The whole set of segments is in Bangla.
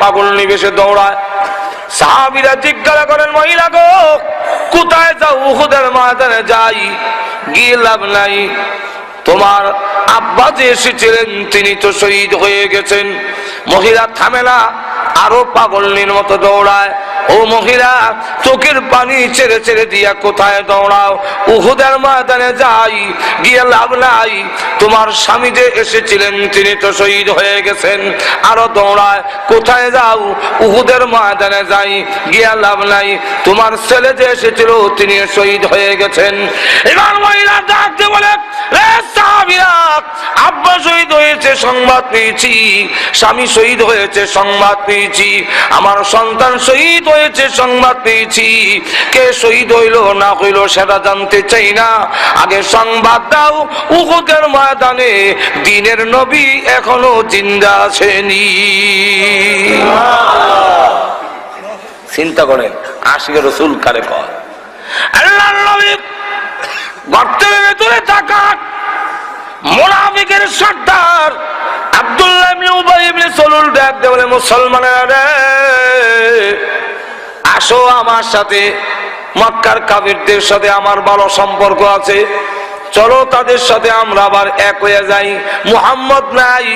পাগল নিবেশে দৌড়ায়। সাহাবিরা জিজ্ঞাসা করেন, মহিলা গো, কোথায় যাও? উহুদের ময়দানে যাই, গিয়ে লাভ নাই। তোমার আব্বা যে এসেছিলেন, তিনি তো শহীদ হয়ে গেছেন। মহিলা থামেলা আরও পাগলনির মতো দৌড়ায়। ও মহিলা, চোখের পানি ছেড়ে ছেড়ে দিয়া কোথায় দৌড়াও? উহুদের ময়দানে যাই, গিয়ে লাভ নাই। তোমার স্বামী যে এসেছিলেন, তিনি তো শহীদ হয়ে গেছেন। আরও দৌড়ায়, কোথায় যাও? উহুদের ময়দানে যাই, গিয়া লাভ নাই। তোমার ছেলে যে এসেছিল, তিনি শহীদ হয়ে গেছেন। এবার মহিলা ডাকতে বলে হয়েছে, সংবাদ পেয়েছি। স্বামী শহীদ হয়েছে, সংবাদ পেয়েছি। আমার সন্তান শহীদ হয়েছে, সংবাদ পেয়েছি। কে শহীদ হইল, না হইল, সেটা জানতে চাই না। আগে সংবাদ দাও, উহুদের ময়দানে। দিনের নবী এখনও জিন্দা আছেনি চিন্তা করেন আশিকে রসুল কারে কর আল্লাহ নবী গর্তের ভেতরে তাকান মোনাফিকের সর্দার সলুল দিয়ে বলে আসো আমার সাথে। মক্কার সাথে আমার ভালো সম্পর্ক আছে। চলো তাদের সাথে আমরা আবার এক হয়ে যাই। মুহাম্মদ নাই,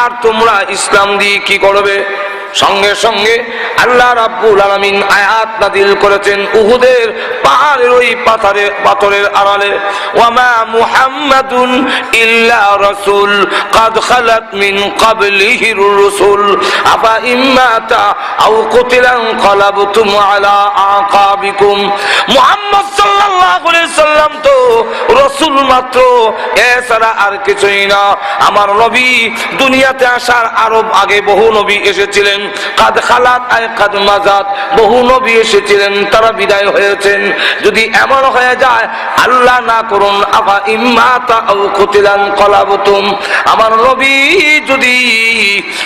আর তোমরা ইসলাম দিয়ে কি করবে? সঙ্গে সঙ্গে আল্লাহ রাব্বুল আলামিন আয়াত নাদিল করেছেন উহুদের পাহাড়ের ওই পাথরে পাথরের আড়ালে ওয়ামা মুহাম্মাদুন ইল্লা রাসূল قد خلت من قبله الرسل أفا إماتا أو قتلا انقلبتم على أعقابكم মুহাম্মদ সাল্লাল্লাহু আলাইহি সাল্লাম তো রাসূল মাত্র এছাড়া আর কিছুই না আমার নবী দুনিয়াতে আসার আরো আগে বহু নবী এসেছিলেন কাদ খালাত আয় কাদ মাজাত বহু নবী এসেছিলেন তারা বিদায় হয়েছেন যদি এমন হয়ে যায়, আল্লাহ না করুন, আফা ইম্মাতা আও কুতিলান কলাবতুম। আমার নবী যদি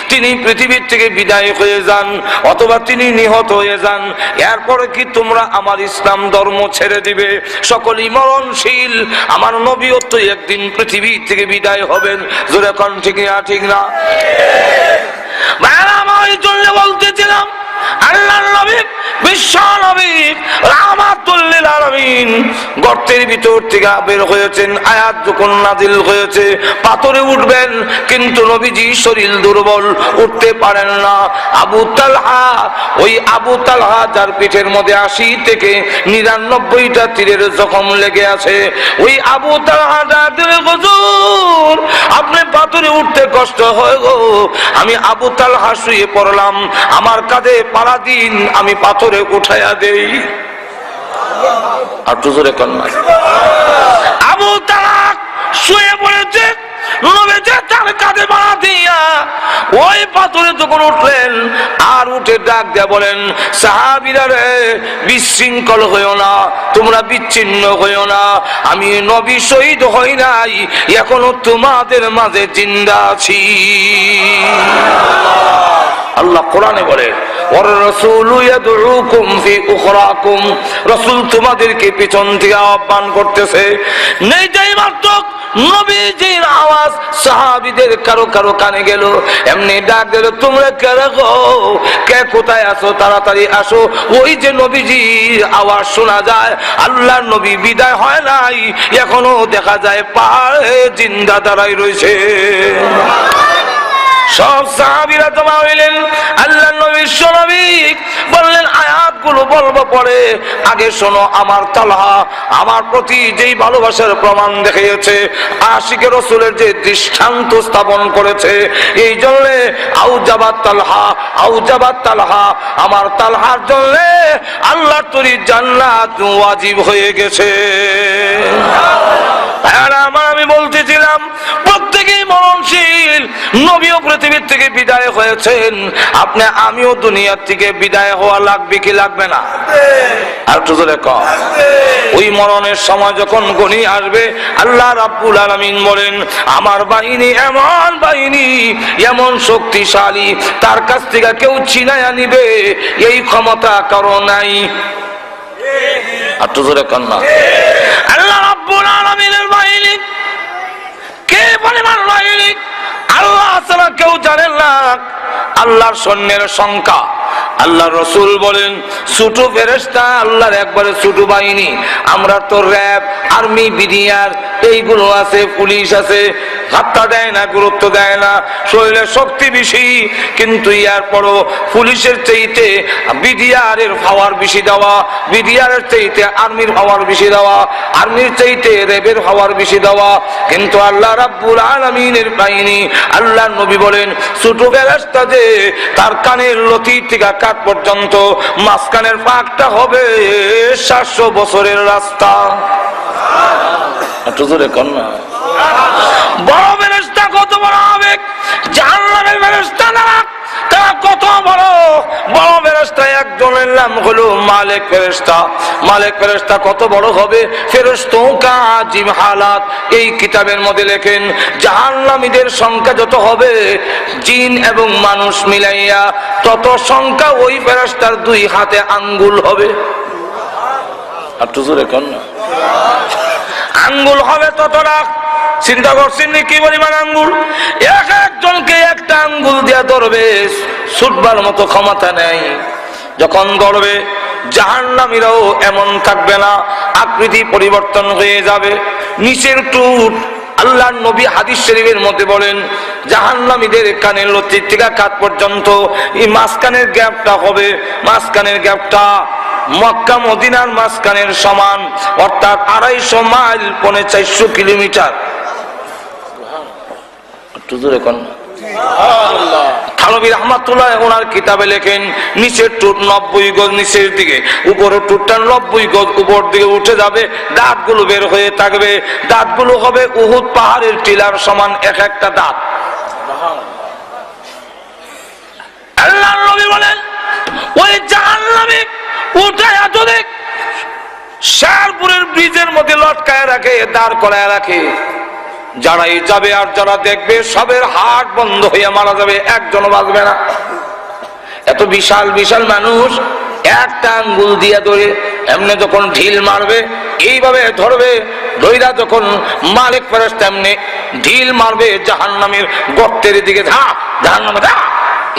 তিনি পৃথিবীর থেকে বিদায় হয়ে যান, অথবা তিনি নিহত হয়ে যান, এরপরে কি তোমরা আমার ইসলাম ধর্ম ছেড়ে দিবে? সকলই মরণশীল। আমার নবীও তো একদিন পৃথিবী থেকে বিদায় হবেন। জোরে কন, ঠিক না ঠিক না? নবী বিশ্ব নবী রাহমাতুল্লিল গর্তের ভিতর থেকে বের হয়েছেন, আয়াত যখন নাজিল হয়েছে, পাথরে উঠবেন, কিন্তু নবীজি শরীর দুর্বল, উঠতে পারেন না। আবু তালহা, ওই আবু তালহা যার পিঠের মধ্যে আশি থেকে নিরানব্বইটা তীরের জখম লেগে আছে, ওই আবু তালহা হুজুর, আপনি পাথরে উঠতে কষ্ট হয় গো। আমি আবু তালহা শুয়ে পড়লাম, আমার কাঁধে পাড়া দিন আমি পাথরে উঠাইয়া দেই। আর জোরে কন্যা আবু তালাক শুয়ে পড়েছে বলেন বিশৃঙ্খল না, তোমরা বিচ্ছিন্ন না, আমি নাই, এখনও তোমাদের মাঝে জিন্দা আছি। আল্লাহ কোরআনে বলে রসুল তোমাদেরকে পিছন থেকে করতেছে, নেই নবীজির আওয়াজ সাহাবিদের কারও কারও কানে গেল। এমনি ডাক তোমরা কে কোথায় আসো তাড়াতাড়ি আসো। ওই যে নবীজির আওয়াজ শোনা যায়, আল্লাহর নবী বিদায় হয় নাই। এখনও দেখা যায় পাহাড়ে জিন্দা দাঁড়াই রয়েছে। সব সাহাবিরা জমা হইলেন আল্লাহ নবী সোনবিক বললেন, আয়াতগুলো বলব পরে। আগে শোনো, আমার তালহা, আমার প্রতি যেই ভালোবাসার প্রমাণ দেখিয়েছে, আশিকে রসুলের যে দৃষ্টান্ত স্থাপন করেছে, এই জন্যে আউজাবাদ তালহা আউজাবাদ তালহা, আমার তালহার জন্যে আল্লাহ তরি জান্নাত ওয়াজিব হয়ে গেছে। আমার নবীও পৃথিবীর থেকে বিদায় হয়েছেন। আপনি, আমিও দুনিয়ার থেকে বিদায় হওয়া লাগবে কি লাগবে না? আর একটু জোরে কম ওই মরণের সময় যখন গনি আসবে, আল্লাহ রাব্বুল আলামিন বলেন, আমার বাহিনী এমন বাহিনী, এমন শক্তিশালী, তার কাছ থেকে কেউ চিনায়া নিবে এই ক্ষমতা কারও নাই। আর তো জোরে কন্যা আল্লাহ রাব্বুল আলামিনের বাহিনী, কে পরিমাণ বাহিনী? ছাড়া কেউ জানেন না। আল্লাহর সৈন্যের সংখ্যা। আল্লাহ রসুল বলেন, ছোট ফেরেস্তা আল্লাহর একবারে ছোট বাহিনী। আমরা তো র্যাব, আর্মি, বিডিআর, এইগুলো আছে, পুলিশ আছে। হাত্তা দেয় না, গুরুত্ব দেয় না। শরীরের শক্তি বেশি, কিন্তু ইয়ার পরও পুলিশের চাইতে বিডিআর এর পাওয়ার বেশি দেওয়া বিডিআর এর চাইতে আর্মির পাওয়ার বেশি দেওয়া, আর্মির চাইতে র্যাবের পাওয়ার বেশি দেওয়া। কিন্তু আল্লাহ রাব্বুল আলামিনের বাহিনী আল্লাহ নবী বলেন, ছোট ফেরেস্তা যে তার কানের লতি থেকে কাঠ পর্যন্ত মাঝখানের ফাঁকটা হবে সাতশো বছরের রাস্তা। বড় ফেরেস্তা কত বড় হবে জাহান্নামের ফেরেস্তা না তারা কত বড়? বড় ফেরেস্তা একজনের নাম হলো মালিক ফেরেস্তা মালিক ফেরেস্তা কত বড় হবে? ফেরেস্তোं হালাত। এই কিতাবের মধ্যে লেখেন জাহান্নামীদের সংখ্যা যত হবে জিন এবং মানুষ মিলাইয়া তত সংখ্যা ওই ফেরেস্তার দুই হাতে আঙ্গুল হবে। আর না। আঙ্গুল হবে ততটা চিন্তা করছেন কি পরিমাণ আঙ্গুল এক একজনকে একটা আঙ্গুল দিয়া ধরবে, ছুটবার মতো ক্ষমতা নেই। যখন ধরবে, জাহান্নামীরাও এমন থাকবে না, আকৃতি পরিবর্তন হয়ে যাবে। নিচের টুট আল্লাহ নবী হাদিস শরীফের মধ্যে বলেন, জাহান্নামীদের কানের লতির থেকে কাত পর্যন্ত, এই মাঝখানের গ্যাপটা হবে, মাঝখানের গ্যাপটা মক্কা, মদিনার মাঝখানের সমান, অর্থাৎ আড়াইশো মাইল, পনে চারশো কিলোমিটার। একটু জোরে। থানবী রহমাতুল্লাহ ওনার কিতাবে লেখেন নিচের টুট নব্বই গজ নিচের দিকে উপরের টুটটা নব্বই গজ উপর দিকে উঠে যাবে দাঁতগুলো বের হয়ে থাকবে দাঁতগুলো হবে উহুদ পাহাড়ের টিলার সমান এক একটা দাঁত। আল্লাহ নবী বলেন ওই জাহান্নামী উঠে যদি শেরপুরের ব্রিজের মধ্যে লটকায় রাখে দাঁড় করায় রাখে। যারাই যাবে আর যারা দেখবে, সবের হাট বন্ধ হয়ে মারা যাবে একজন বাঁচবে না। এত বিশাল বিশাল মানুষ, একটা আঙ্গুল দিয়ে ধরে, এমনি যখন ঢিল মারবে, এইভাবে ধরবে ধৈরা যখন মালিক ফেরস তেমনি ঢিল মারবে জাহান নামের গর্তের দিকে ধা জাহান নামে ধা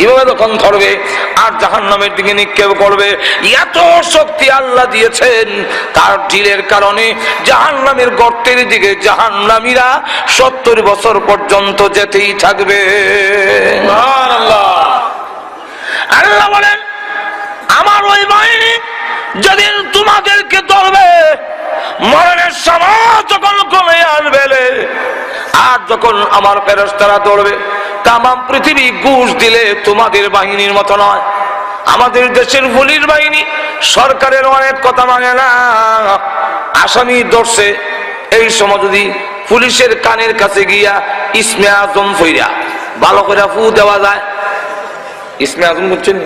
এইভাবে যখন ধরবে, আর জাহান্নামের দিকে নিক্ষেপ করবে। এত শক্তি আল্লাহ দিয়েছেন তার ঢিলের কারণে জাহান্নামের গর্তের দিকে জাহান্নামীরা সত্তর বছর পর্যন্ত যেতেই থাকবে। আল্লাহ বলেন, আমার ওই বাহিনী যেদিন তোমাদেরকে ধরবে, মরণের সময় যখন কমে আসবে আর যখন আমার ফেরস্তারা দৌড়বে, তামাম পৃথিবী ঘুষ দিলে তোমাদের বাহিনীর মতো নয়। আমাদের দেশের পুলিশ বাহিনী সরকারের অনেক কথা মানে না। আসামি ধরছে, এই সময় যদি পুলিশের কানের কাছে গিয়া ইসমে আজম ফইরা, ভালো করে ফু দেওয়া যায়। ইসমে আজম বুঝছেন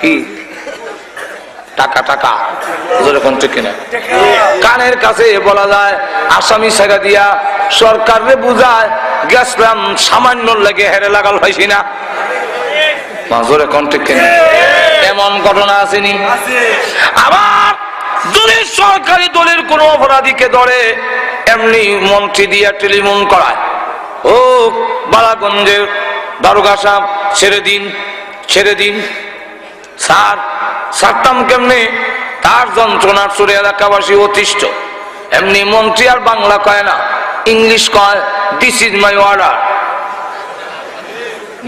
কি? টাকা টাকা। যেরকম ঠিক কিনা? কানের কাছে বলা যায়, আসামি ছেড়ে দিয়া সরকারে বুঝায়, গেছিলাম, সামান্য লেগে হেরে লাগাল হয়েছি না। এমন ঘটনা আসেনি? আবার সরকারি দলের কোন অপরাধীকে ধরে, এমনি মন্ত্রী দিয়া টেলিফোন করায়। ও বালাগঞ্জের দারোগা সাহেব, ছেড়ে দিন ছেড়ে দিন। স্যার ছাড়তাম কেমনে? তার যন্ত্রণার সুরে এলাকাবাসী অতিষ্ঠ। এমনি মন্ত্রী আর বাংলা কয় না ইংলিশ কয় this is my order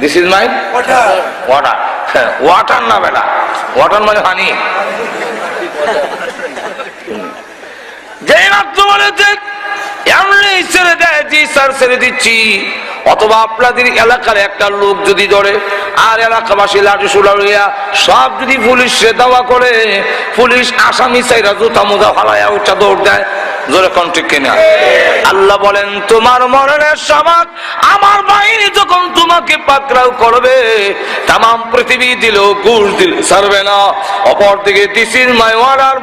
this is my water water না বেটা ওয়াটার মানে পানি যেই মাত্র বলেছে এমনি ছেড়ে দেয় স্যার ছেড়ে দিচ্ছি। অথবা আপনাদের এলাকার একটা লোক যদি ধরে, আর এলাকাবাসী লাঠি সুলা লইয়া সব যদি পুলিশ দাওয়া করে, পুলিশ আসামি চাইরা জুতা মোজা ফালাইয়া উঠা দৌড় দেয়, জোরে কোন ঠিক আল্লাহ বলেন, তোমার মরণের সমাজ আমার বাহিনী যখন তোমাকে পাকড়াও করবে তাম পৃথিবী দিল, ঘুষ দিল সারবে না। অপর দিকে দিসির মাই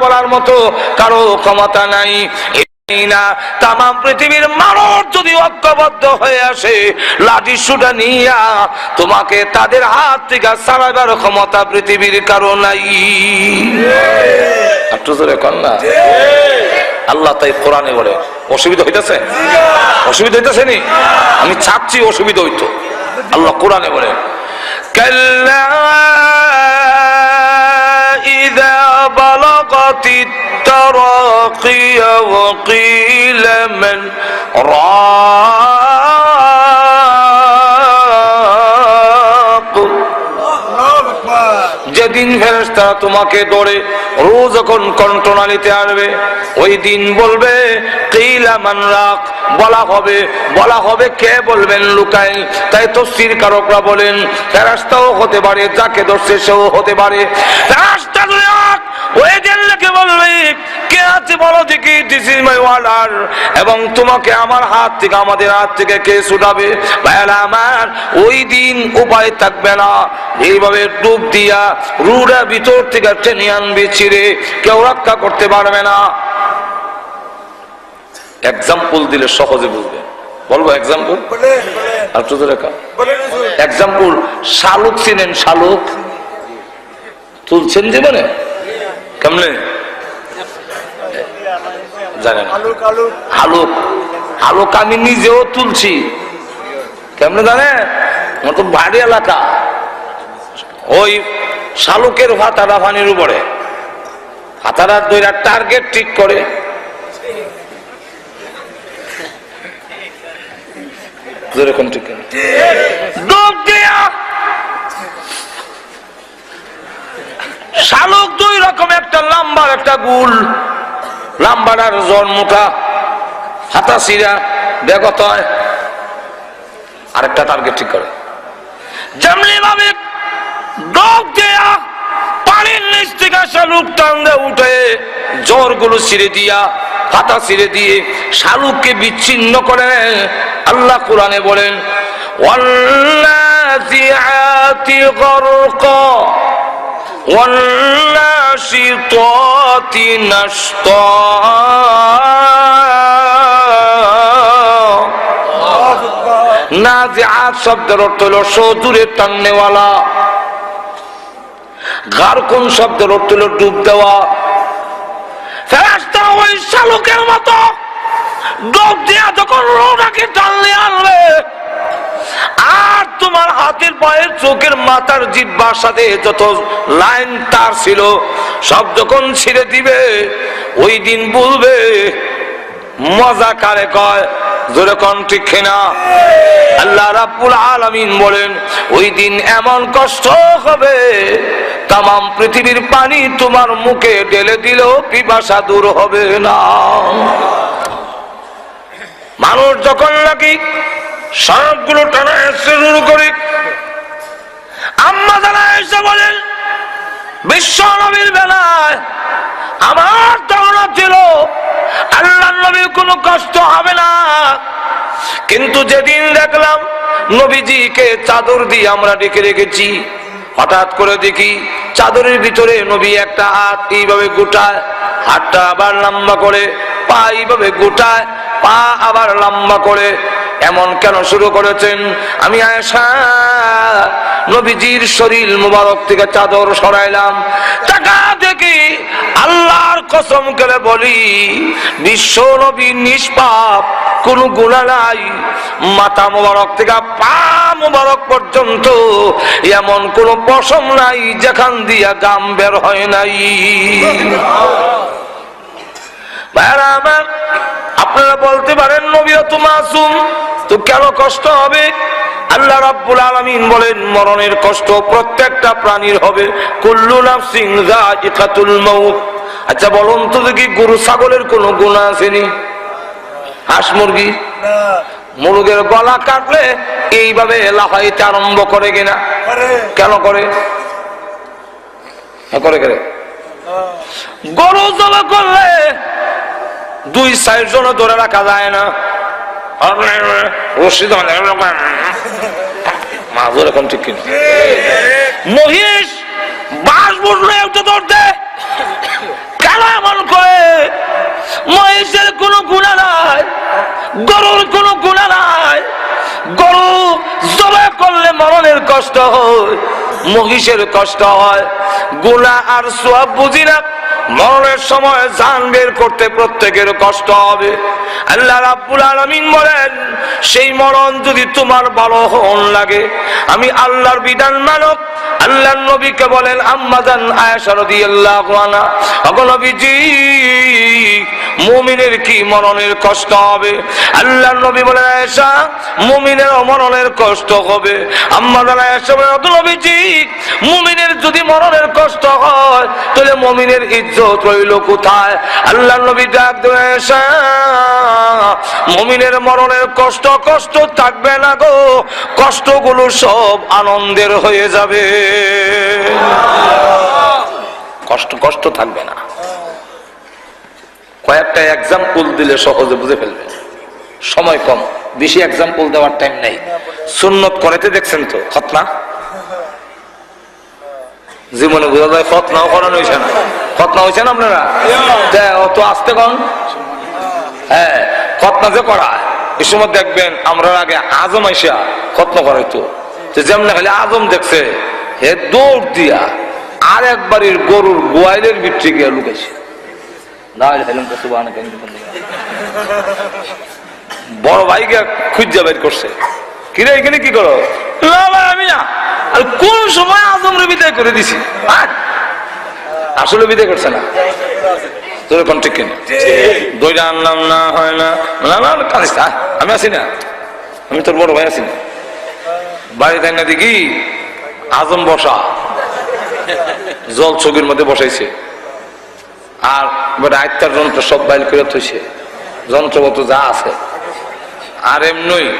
বলার মতো কারও ক্ষমতা নাই। তাম পৃথিবীর মানুষ যদি ঐক্যবদ্ধ হয়ে আসে লাঠি সুটা নিয়া তোমাকে তাদের হাত থেকে সারাবার ক্ষমতা পৃথিবীর কারো নাই একটু জোরে কর না আল্লাহ তাই কোরআনে বলে অসুবিধা হইতেছে অসুবিধা হইতেছে নি আমি চাচ্ছি অসুবিধা হইতো আল্লাহ কোরআনে বলে কাল্লা إذا بلغت التراقي وقيل من راق যেদিন ফেরেস্তা তোমাকে দৌড়ে রোজ যখন কণ্ঠনালীতে আসবে ওই দিন বলবে কিলা মান রাখ বলা হবে বলা হবে কে বলবেন লুকাই তাই তফসির কারকরা বলেন ফেরাস্তাও হতে পারে যাকে ধরছে সেও হতে পারে ফেরাস্তা যদি হোক, ওই দিন লোকে বলবে কে আছে বলো দেখি দিস ইজ মাই অর্ডার এবং তোমাকে আমার হাত থেকে, আমাদের হাত থেকে কে ছুটাবে? ভাইয়ারা আমার, ওই দিন উপায় থাকবে না। এইভাবে ডুব দিয়া রুড়া ভিতর থেকে টেনে আনবে ছিঁড়ে। কেউ রক্ষা করতে পারবে না। এক্সাম্পল দিলে সহজে বুঝবে। বলব এক্সাম্পল আর তো রেখা এক্সাম্পল শালুক চিনেন শালুক? তুলছেন জীবনে? কেমনে? জানেন হালুক। হালুক আমি নিজেও তুলছি। কেমনে জানে? আমার তো ভারী এলাকা। ওই শালুকের ভাতাটা পানির উপরে। হাতারা দুইটা টার্গেট ঠিক করে। যেরকম ঠিক ডুব দিয়া! শালুক দুই রকম একটা লাম্বার একটা গুল। লাম্বার আর জন্মটা হাতা সিরা বেগত হয় আরেকটা টার্গেট ঠিক করে যেমনি ভাবে ডোক দেয়া পানির নিচ থেকে শালুক টাঙ্গে উঠে জ্বর গুলো ছিঁড়ে দিয়া পাতা ছিঁড়ে দিয়ে শালুককে বিচ্ছিন্ন করে আল্লাহ কোরআনে বলেন والنازعات غرقا والناشطات نشطا নাজিআত শব্দের অর্থ হলো সদূরে টাননেওয়ালা গারকুন শব্দের অর্থ হলো ডুব দেওয়া ফেরেশতা ওই শালুকের মতো ডুব দিয়া যখন রোনাকে টানলে আনবে আর তোমার হাতের পায়ের চোখের মাথার জিব্বার সাথে যত লাইন তার ছিল, সব যখন ছিঁড়ে দিবে, ওই দিন বলবে, মজা কারে কয় ঠিক আল্লাহ বলেন, ওই দিন এমন কষ্ট হবে পৃথিবীর পানি তোমার মুখে ঢেলে দূর হবে না। মানুষ যখন নাকি সড়কগুলো টানা এসে শুরু করে। আম্মা জানা এসে বলেন বিশ্ব নবীর বেলায় আমার ধারণা ছিল, আল্লাহ নবীর কোনো কষ্ট হবে না। কিন্তু যেদিন দেখলাম নবীজিকে চাদর দিয়ে আমরা ডেকে রেখেছি, হঠাৎ করে দেখি চাদরের ভিতরে নবী একটা হাত এইভাবে গোটায়, হাতটা আবার লম্বা করে পা এইভাবে গোটায় পা আবার লম্বা করে এমন কেন শুরু করেছেন? আমি আয়সা নবীজির শরীর মুবারক থেকে চাদর সরাইলাম। টাকা দেখি আল্লাহর কসম করে বলি, বিশ্ব নবী নিষ্পাপ, কোন গুণা নাই। মাথা মুবারক থেকে পা মুবারক পর্যন্ত এমন কোন পশম নাই যেখান দিয়া গাম বের হয় নাই। ভাইরা আমার আপনারা বলতে পারেন নবী তো মাসুম তো কেন কষ্ট হবে? আল্লাহ রাব্বুল আলামিন বলেন মরণের কষ্ট প্রত্যেকটা প্রাণীর হবে। কুল্লু নাফসিন যায়িকাতুল মাউত। আচ্ছা বলুন তো দেখি গরু ছাগলের কোনো গুণ আসেনি হাঁস মুরগি? মুরগের গলা কাটলে এইভাবে লাফাইতে আরম্ভ করে কিনা কেন করে? হ্যাঁ, করে করে। গরু জবা করলে দুই সাইড জন ধরে রাখা যায় না। মাঝুর এখন ঠিক কিনা। মহিষ বাস বুঝলে একটু ধরতে। করে। মহিষের কোনো গুণা নাই, গরুর কোনো গুণা নাই। গরু করলে মরণের কষ্ট হয়। মহিষের কষ্ট হয়। গুণা আর সোয়াব বুঝি না। মরণের সময় জান বের করতে প্রত্যেকের কষ্ট হবে। আল্লাহ রাব্বুল আলামিন বলেন, সেই মরণ যদি তোমার ভালো হন লাগে, আমি আল্লাহর বিধান মানব। আল্লাহর নবীকে বলেন আম্মাজান আয়েশা রাদিয়াল্লাহু আনহা। ওগো নবীজি, মুমিনের কি মরণের কষ্ট হবে? আল্লাহর নবী বলেন, আয়েশা মুমিনের মরণের কষ্ট হবে। আম্মাজান আয়েশা বলেন নবীজি মুমিনের যদি মরণের কষ্ট হয়, তাহলে মুমিনের ইজ্জত রইল কোথায়? আল্লাহর নবী ডাক মুমিনের মরণের কষ্ট কষ্ট থাকবে না গো, কষ্টগুলো সব আনন্দের হয়ে যাবে। কষ্ট কষ্ট থাকবে না। কয়েকটা এক্সাম্পল দিলে সহজে বুঝে ফেলবে। সময় কম, বেশি এক্সাম্পল দেওয়ার টাইম নেই। সুন্নত করাতে দেখছেন তো, খতনা? জীবনে বোঝা যায় খতনাও করানো হয়েছে না। খতনা হয়েছে না আপনারা? অত আসতে কন। হ্যাঁ খতনা যে করায় এই সময় দেখবেন আমরা আগে আজম আইসা খতনা করাইতো। যেমন খালি আজম দেখছে, হে দৌড় দিয়া আর একবারের গরুর গোয়াইলের ভিতরে গিয়ে সুবাহ বড় ভাইকে খুঁজা বের করছে। কিরে, এখানে কি করো? আমি আর কোন সময় আজম রে বিদায় করে দিছি! আসলে বিদায় করছে না। তোর আনলাম না, হয় না। আমি আছি না। আমি তোর বড় আছি না। বাড়ি তাই না দেখি আজম বসা। জল চোখের মধ্যে বসাইছে। আর এবার যন্ত্র সব বাইল করে থইছে। যন্ত্রপত্র যা আছে। আর এমনই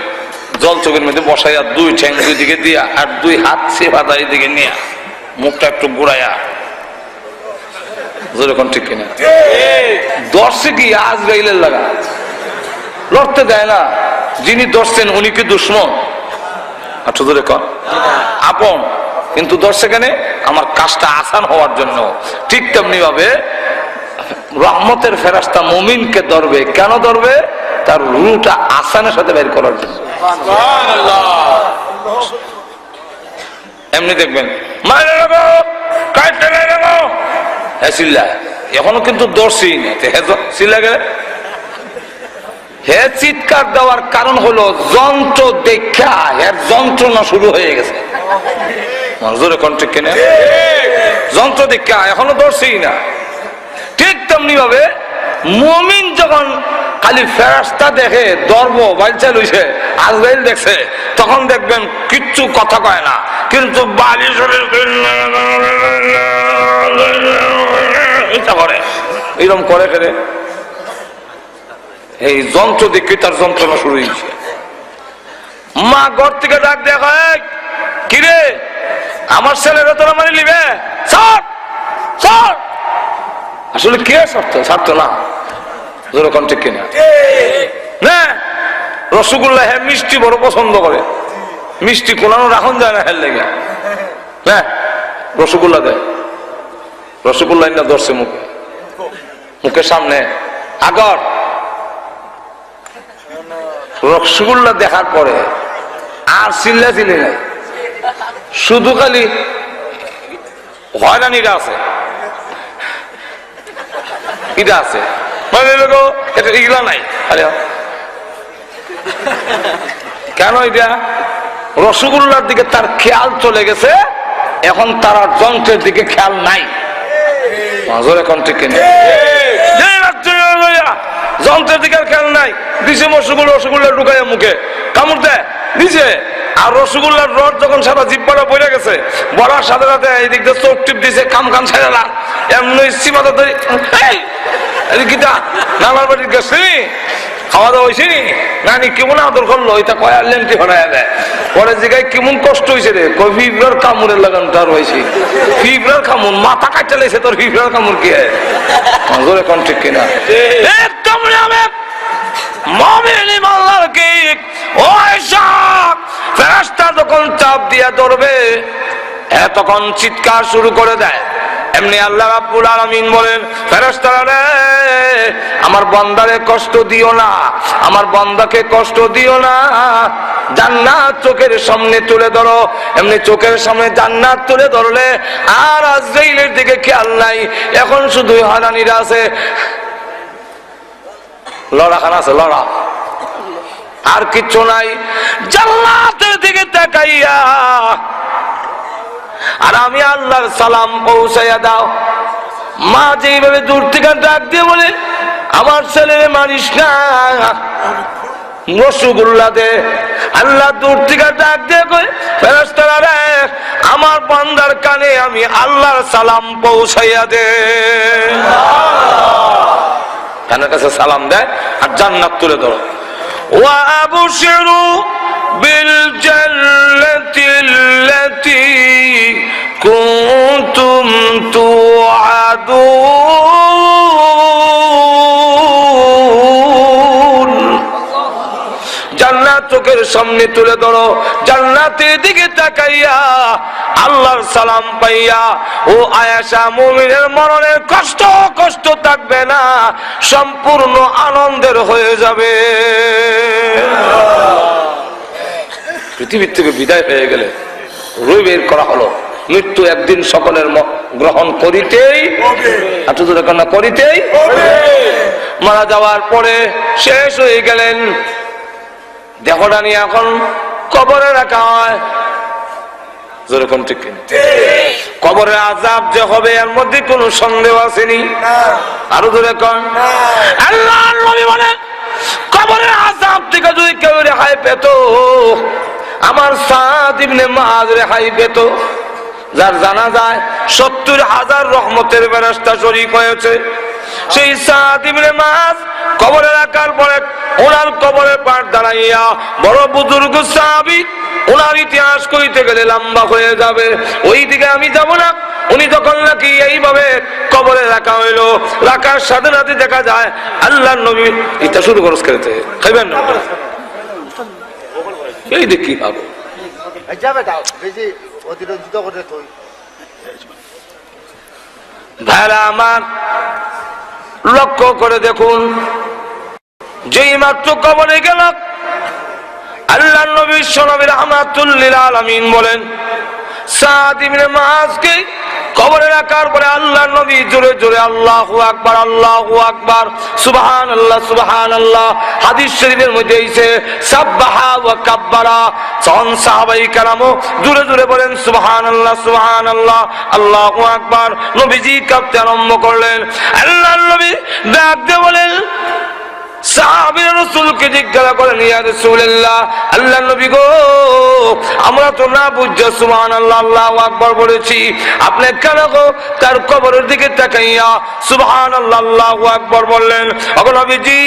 জল চোখের মধ্যে বসাইয়া দুই ঠ্যাং দুই দিকে দিয়া আর দুই হাত সেবা দাঁড়িয়ে দিকে নিয়া, মুখটা একটু ঘুরাইয়া। যেরকম ঠিক কিনা? দর্শে কি আজ গাইলের লাগা? লড়তে দেয় না। যিনি দর্শেন, উনি কি দুশ্মন? আচ্ছা ধরে কন? আপন। কিন্তু দর্শকেনে আমার কাজটা আসান হওয়ার জন্য। ঠিক তেমনি ভাবে রহমতের ফেরাস্তা মুমিনকে ধরবে। কেন ধরবে? তার রুটা আসানের সাথে বের করার জন্য। এমনি দেখবেন। এখনও কিন্তু হে চিৎকার দেওয়ার কারণ হলো যন্ত্র দেখা। এর যন্ত্রণা শুরু হয়ে গেছে। মঞ্জুরে কন্ট্রিক কেনে। যন্ত্র দেখা, এখনও দর্শি না। ঠিক তেমনি ভাবে মমিন যখন খালি ফেরাস্তা দেখে দর্ব বাইলচা লইছে আজরাইল দেখছে। তখন দেখবেন কিচ্ছু কথা কয় না। কিন্তু বালি করে। এরকম করে ফেলে এই যন্ত্র দেখে তার যন্ত্রণা শুরু হয়েছে মা ঘর থেকে ডাক দেখা কিরে আমার ছেলেরা তোরা মানে নিবে আসলে কে স্বার্থ? স্বার্থ না। যেরকম ঠিক কিনা? না! রসগোল্লা হ্যাঁ মিষ্টি বড় পছন্দ করে। মিষ্টি কোলানো রাখন যায় না হ্যাঁ লেগে। হ্যাঁ রসগোল্লা দেয় রসগোল্লা না ধরছে মুখে। মুখের সামনে। আগর! রসগোল্লা দেখার পরে আর চিল্লা চিল্লি নাই। শুধু খালি হয়রানিরা আছে। এটা আছে। মানে লোক এটা এগুলা নাই। আরে কেন এটা? রসগোল্লার দিকে তার খেয়াল চলে গেছে এখন তার আর যন্ত্রের দিকে খেয়াল নাই। মাজর এখন ঠিক যন্ত্রের দিকে খেয়াল নাই। দিছে রসগোল্লা রসগোল্লা ঢুকাইয়া মুখে। কামড় দেয় দিছে। আর রসগোল্লার রড যখন সারা জিব্বাটা পড়ে গেছে বলার সাথে সাথে এই দিক দিয়ে চোখ টিপ দিছে কাম কাম এমনি ধরে গীতা নানার বাড়ির গেছি। খাওয়া দাওয়া হয়েছে নানি কেমন আদর করল? এটা কয় আর লেন্টি হরাইয়া দেয় পরে জায়গায় কেমন কষ্ট হয়েছে রে? কই ফিবরার কামড়ের লাগান তার হয়েছে ফিবরার কামড় মাথা কাটতে লেগেছে তোর, ফিবরার কামড় কি হয়? কোন ঠিক কিনা? একদম মমিন ইমানদার কি? ওই সব ফেরেশতা যখন চাপ দিয়া ধরবে তখন চিৎকার শুরু করে দেয়। এমনি আল্লাহ রাব্বুল আলামিন বলেন, ফেরেশতারা রে, আমার বান্দারে কষ্ট দিও না, আমার বান্দাকে কষ্ট দিও না, জান্নাত চোখের সামনে তুলে ধরো। এমনি চোখের সামনে জান্নাত তুলে ধরলে আর আজরাইলের দিকে খেয়াল নাই, এখন শুধু হারানিরা আছে। লড়া খান আছে, লড়া। আর কিচ্ছু নাই, জান্নাতের দিকে তাকাইয়া আর আমি আল্লাহর সালাম পৌঁছাইয়া দাও। মা যেইভাবে দূর থেকে ডাক দিয়ে বলে, আমার ছেলে মানিস না আমার কানে আমি আল্লাহর সালাম পৌঁছাইয়া দে। কানের কাছে সালাম দেয় আর জান্নাত তুলে ধরো। ওয়া বিল জান্নাত। التي كنتم توعدون জান্নাত চোখের সামনে তুলে ধরো জান্নাতের দিকে তাকাইয়া আল্লাহর সালাম পাইয়া ও আয়াসা মুমিনের মরণের কষ্ট কষ্ট থাকবে না সম্পূর্ণ আনন্দের হয়ে যাবে পৃথিবীর থেকে বিদায় হয়ে গেলে রুই বের করা হলো। মৃত্যু একদিন সকলের গ্রহণ করিতেই কন্যা করিতেই মারা যাওয়ার পরে শেষ হয়ে গেলেন। দেহটা নিয়ে এখন কবরে রাখা হয়। যেরকম ঠিক কবরের আজাব যে হবে এর মধ্যে কোনো সন্দেহ আসেনি। আরও আল্লাহ নবী কবরের আজাব থেকে যদি কেউ রেহাই পেত আমার সাদ মাজ রেহাই পেত, যার জানা যায় সত্তর হাজার রহমতের ব্যবস্থা শরিক হয়েছে। সেই সাদ ইবনে মাজ কবরে রাখার পরে ওনার কবরে পাঠ দাঁড়াইয়া বড় বুজুর্গ সাহাবি ওনার ইতিহাস কইতে গেলে লম্বা হয়ে যাবে। ওই দিকে আমি যাব না। উনি যখন নাকি এইভাবে কবরে রাখা হইল, রাখার সাথে দেখা যায় আল্লাহ নবী, এটা শুরু করস খেতে খাইবেন না? এই দিক কি পাবো ভাইরা আমার লক্ষ্য করে দেখুন যেই মাত্র কবরে গেল আল্লাহ নবী সোনবীর রহমাতুল্লিল আলামিন বলেন সাদ ইবনে মাসকে কবরে রাখার পরে আল্লাহ নবী, জোরে জোরে আল্লাহু আকবার আল্লাহু আকবার, সুবহানাল্লাহ সুবহানাল্লাহ। হাদিস শরীফের মধ্যে এসে, সাব্বাহা ওয়া কাব্বারা। সন সাহাবাই জোরে জোরে বলেন, সুবহানাল্লাহ সুবহানাল্লাহ, আল্লাহু আকবার। নবীজি কাঁপতে আরম্ভ করলেন। আল্লাহ নবী ডাক দিয়ে বলেন, সাহাবীর রাসূলকে জিজ্ঞাসা করেন, ইয়া রাসূলুল্লাহ, আল্লাহ নবী গো, আমরা তো না বুঝছ সুবহানাল্লাহ, আল্লাহু আকবার বলেছি। আপনি কেন গো তার কবরের দিকে তাকাইয়া, সুবহানাল্লাহ, আল্লাহু আকবার বললেন, ওগো নবীজি,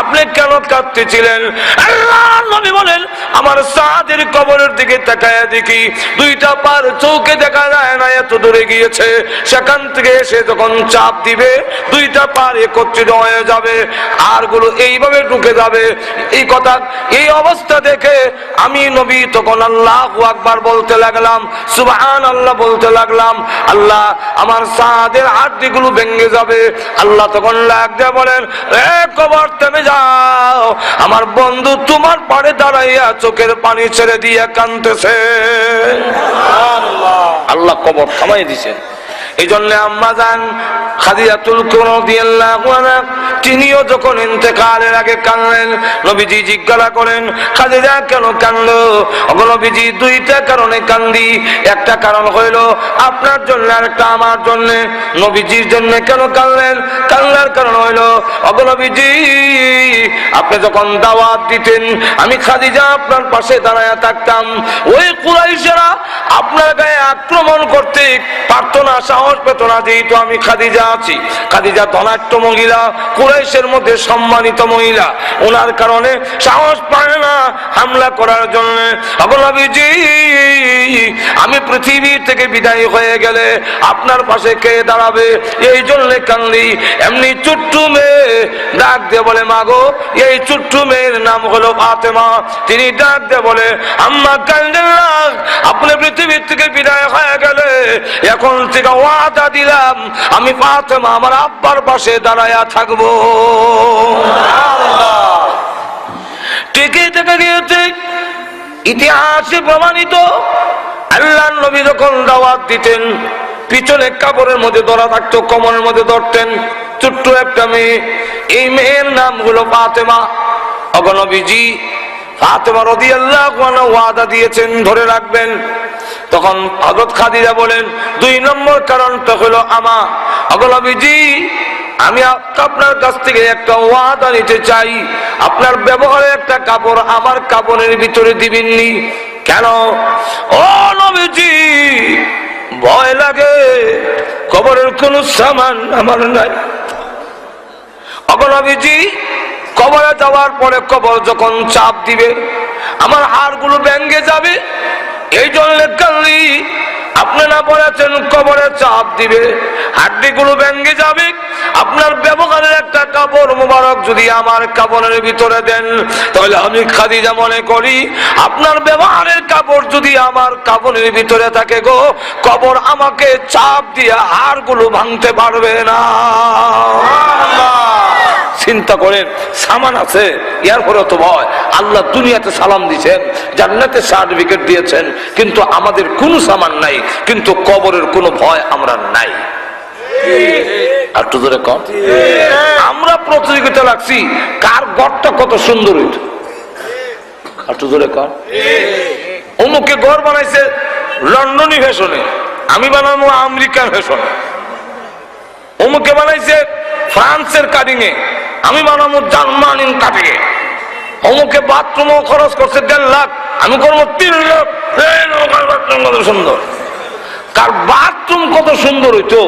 আপনি কেন কাঁদতেছিলেন? আল্লাহ নবী বলেন, আমার সাদের কবরের দিকে তাকায়া দেখি, দুইটা পার চৌকে দেখা যায় না, এত দূরে গিয়েছে। সেখান থেকে এসে যখন চাপ দিবে, দুইটা পার একত্রিত হয়ে যাবে। আরগুলো এইভাবে ঢুকে যাবে। এই কথা এই অবস্থা দেখে আমি নবী তখন আল্লাহ আকবার বলতে লাগলাম সুবহান আল্লাহ বলতে লাগলাম আল্লাহ আমার সাদের হাড্ডি গুলো ভেঙে যাবে। আল্লাহ তখন লাগ দিয়ে বলেন এ কবর থেমে যাও আমার বন্ধু তোমার পাড়ে দাঁড়াইয়া চোখের পানি ছেড়ে দিয়ে কানতেছে আল্লাহ কবর থামাই দিছেন এই জন্য আম্মা যান খাদিজাতুল রাদিয়াল্লাহু আনহা, তিনিও যখন ইন্তেকালের আগে কানলেন নবীজি জিজ্ঞাসা করেন, খাদিজা কেন কানলো ওগো নবীজি, দুইটা কারণে কান্দি। একটা কারণ হইল, আপনার জন্য আর একটা আমার জন্য। নবীজির জন্য কেন কানলেন কান্নার কারণ হইল নবীজি, আপনি যখন দাওয়াত দিতেন, আমি খাদিজা আপনার পাশে দাঁড়ায় থাকতাম। ওই কুরাইশেরা আপনার গায়ে আক্রমণ করতে পারতো না, সাহস পেত না, যেহেতু আমি খাদিজা। আছি। খাদিজা ধনাট্য মহিলা, কুরাইশের মধ্যে সম্মানিত মহিলা। ওনার কারণে সাহস পায় না হামলা করার জন্য। আমি পৃথিবী থেকে বিদায় হয়ে গেলে আপনার পাশে কে দাঁড়াবে? এই জন্য কান্দি, এমনি চুট্টু মেয়ে ডাক দিয়ে বলে, মাগো, এই চুট্টু মেয়ের নাম হলো ফাতেমা। তিনি ডাক দিয়ে বলে, আম্মা কান্দেন আপনি পৃথিবীর থেকে বিদায় হয়ে গেলে এখন থেকে ওয়াদা দিলাম, আমি ফাতেমা আমার আব্বার পাশে দাঁড়ায়া থাকব। ঠিকই থেকে গিয়েছে, ইতিহাসে প্রমাণিত আল্লাহ নবী যখন দাওয়াত দিতেন, পিছনে কাপড়ের মধ্যে ধরা থাকতো, কমরের মধ্যে ধরতেন, ছোট্ট একটা মেয়ে, এই মেয়ের নাম হলো ফাতেমা অগনবীজি ফাতেমা রদি আল্লাহ ওয়াদা দিয়েছেন, ধরে রাখবেন। তখন হজরত খাদিজা বলেন, দুই নম্বর কারণটা হলো আমা অগনবীজি আমি আপনার কাছ থেকে একটা ওয়াদা নিতে চাই। আপনার ব্যবহারে একটা কাপড় আমার কাপড়ের ভিতরে দিবেননি। কেন? ও নবীজি, ভয় লাগে। কবরের কোন সামান আমার নাই। অগনবীজি কবরে যাওয়ার পরে কবর যখন চাপ দিবে, আমার হাড়গুলো ব্যাঙ্গে যাবে। এই জন্য আপনি না বলেছেন কবরে চাপ দিবে, হাড্ডিগুলো ব্যাঙ্গে যাবে। আপনার ব্যবহারের একটা কাপড় মোবারক যদি আমার কাপড়ের ভিতরে দেন, তাহলে আমি খাদিজা মনে করি, আপনার ব্যবহারের কাপড় যদি আমার কাপড়ের ভিতরে থাকে গো, কবর আমাকে চাপ দিয়ে হাড়গুলো ভাঙতে পারবে না। চিন্তা করেন, সামান আছে ইয়ার পরে তো ভয়। আল্লাহ দুনিয়াতে সালাম দিয়েছেন, জান্নাতে সার্টিফিকেট দিয়েছেন, কিন্তু আমাদের কোনো সামান নাই, কিন্তু কবরের কোনো ভয় আমরা নাই। একটু ধরে কম আমরা প্রতিযোগিতা লাগছি, কার গড়টা কত সুন্দর হইত। একটু অমুকে গড় বানাইছে লন্ডনী ফ্যাশনে, আমি বানাবো আমেরিকান ফ্যাশনে। অমুকে বানাইছে ফ্রান্সের এ আমি বানাবো জার্মানির কাটিং এ অমুকে বাথরুমও খরচ করছে দেড় লাখ, আমি করব তিন লাখ। বাথরুম কত সুন্দর। কার বাথরুম কত সুন্দর হইতো,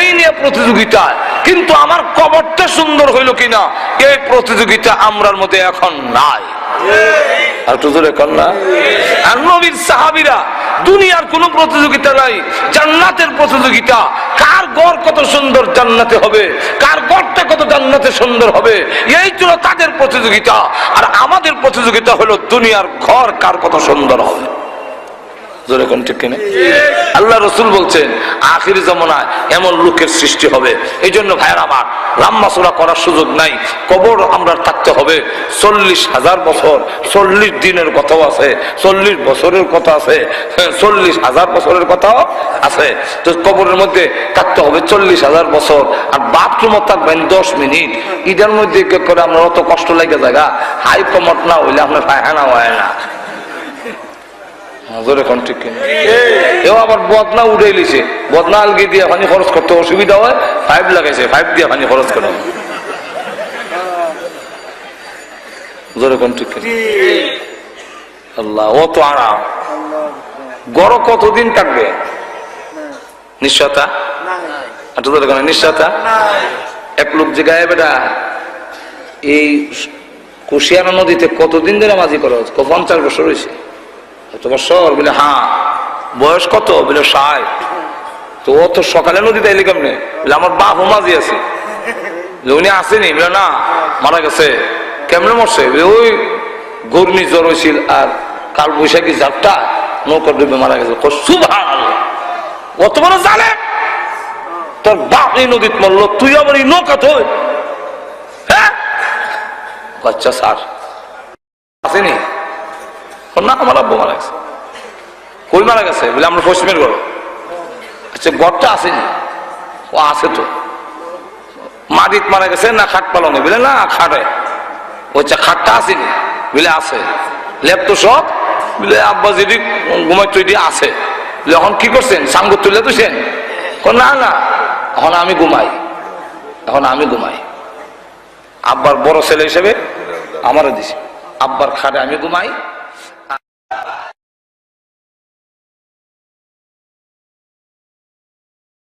এই নিয়ে প্রতিযোগিতা। কিন্তু আমার কবরটা সুন্দর হইল কিনা, এই প্রতিযোগিতা আমরার মধ্যে এখন নাই। আর জোরে কর না। আর নবীর সাহাবিরা দুনিয়ার কোনো প্রতিযোগিতা নাই, জান্নাতের প্রতিযোগিতা। কার গড় কত সুন্দর জান্নাতে হবে, কার গড়টা কত জান্নাতে সুন্দর হবে, এই ছিল তাদের প্রতিযোগিতা। আর আমাদের প্রতিযোগিতা হলো দুনিয়ার ঘর কার কত সুন্দর হবে। জোরে কোন ঠিক কিনা? আল্লাহ রসুল বলছেন আখির জমানায় এমন লোকের সৃষ্টি হবে। এই জন্য ভাইয়ের আমার রাম্মাসোরা করার সুযোগ নাই। কবর আমরা থাকতে হবে। চল্লিশ হাজার বছর চল্লিশ দিনের কথাও আছে চল্লিশ বছরের কথা আছে হ্যাঁ, চল্লিশ হাজার বছরের কথাও আছে। তো কবরের মধ্যে থাকতে হবে চল্লিশ হাজার বছর আর বাথরুমও থাকবেন দশ মিনিট। ঈদের মধ্যে করে আমরা অত কষ্ট লাগে জায়গা? হাই কমট না হইলে আপনার পায়খানা হয় না। বদনা বদনা আলগি দিয়ে পানি খরচ করতে হয় লাগাইছে পানি খরচ আরাম। গড় কতদিন থাকবে নিশ্চয়তা আচ্ছা এক লোক যে গায়ে বেটা, এই কুশিয়ানা নদীতে কতদিন ধরে মাঝি করা পঞ্চাশ বছর হয়েছে এত বছর বলে হ্যাঁ বয়স কত বলে ষাট? তো ও তো সকালে নদীতে এলি কেমনে? বলে, আমার বাপ মাঝি আছে। উনি আসেনি? বলে, না, মারা গেছে। কেমনে মরছে? ওই ঘূর্ণি জ্বর হয়েছিল আর কাল বৈশাখী ঝাপটা নৌকা ডুবে মারা গেছে। অত বড় জানে তোর বাপ এই নদীত মরলো, তুই আবার এই নৌকা তো হ্যাঁ? আচ্ছা স্যার। আসেনি? না, আমার আব্বু মারা গেছে। কই মারা গেছে? বলে, আমরা পশ্চিমের ঘর। আচ্ছা ঘরটা আসেনি। ও আছে তো। মাটিত মারা গেছে, না খাট পালনে। বলে, না, খাটে। ও আচ্ছা খাটটা আসেনি। বলে, আছে। লেপ তো সব। বলে, আব্বা যদি ঘুমাই তৈরি আছে। এখন কি করছেন? সাঙ্গ তুলে তুছেন না না। এখন আমি ঘুমাই। এখন আমি ঘুমাই। আব্বার বড় ছেলে হিসেবে আমারও দিছে। আব্বার খাটে আমি ঘুমাই। Bye-bye.